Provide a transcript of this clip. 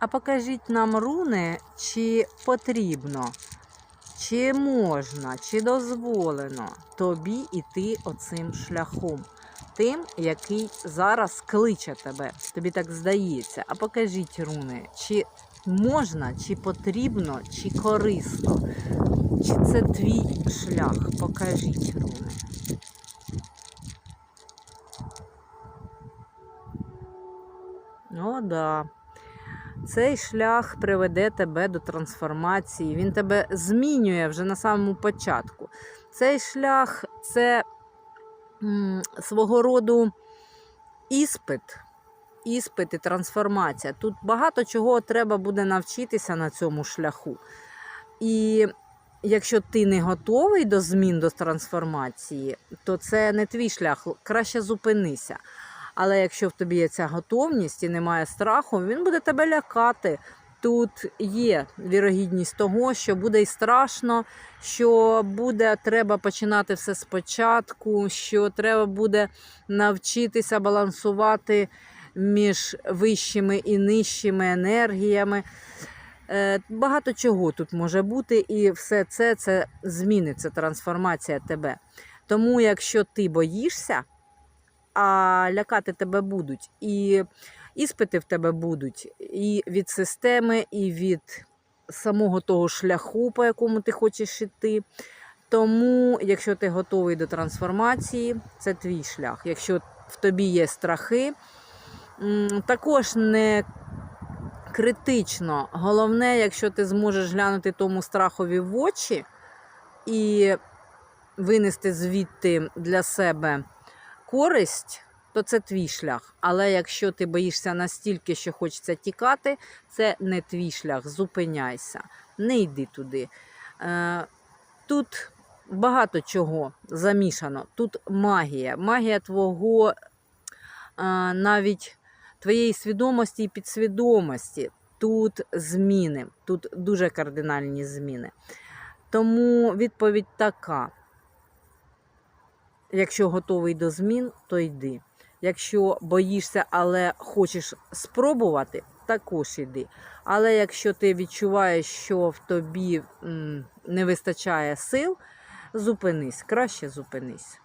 А покажіть нам руни, чи потрібно, чи можна, чи дозволено тобі іти оцим шляхом. Тим, який зараз кличе тебе. Тобі так здається. А покажіть руни, чи можна, чи потрібно, чи корисно. Чи це твій шлях? Покажіть руни. О, да. Цей шлях приведе тебе до трансформації. Він тебе змінює вже на самому початку. Цей шлях це м, свого роду іспит. Іспит і трансформація. Тут багато чого треба буде навчитися на цьому шляху. І якщо ти не готовий до змін до трансформації, то це не твій шлях. Краще зупинися. Але якщо в тобі є ця готовність і немає страху, він буде тебе лякати. Тут є вірогідність того, що буде і страшно, що буде треба починати все спочатку, що треба буде навчитися балансувати між вищими і нижчими енергіями. Е, Багато чого тут може бути, і все це це зміни, трансформація тебе. Тому, якщо ти боїшся, а лякати тебе будуть, і іспити в тебе будуть і від системи, і від самого того шляху, по якому ти хочеш йти. Тому, якщо ти готовий до трансформації, це твій шлях. Якщо в тобі є страхи, також не критично. Головне, якщо ти зможеш глянути тому страхові в очі і винести звідти для себе користь, то це твій шлях. Але якщо ти боїшся настільки, що хочеться тікати, це не твій шлях. Зупиняйся, не йди туди. Е, Тут багато чого замішано. Тут магія, магія твого е, навіть твоєї свідомості і підсвідомості. Тут зміни, тут дуже кардинальні зміни. Тому відповідь така. Якщо готовий до змін, то йди. Якщо боїшся, але хочеш спробувати, також йди. Але якщо ти відчуваєш, що в тобі не вистачає сил, зупинись, краще зупинись.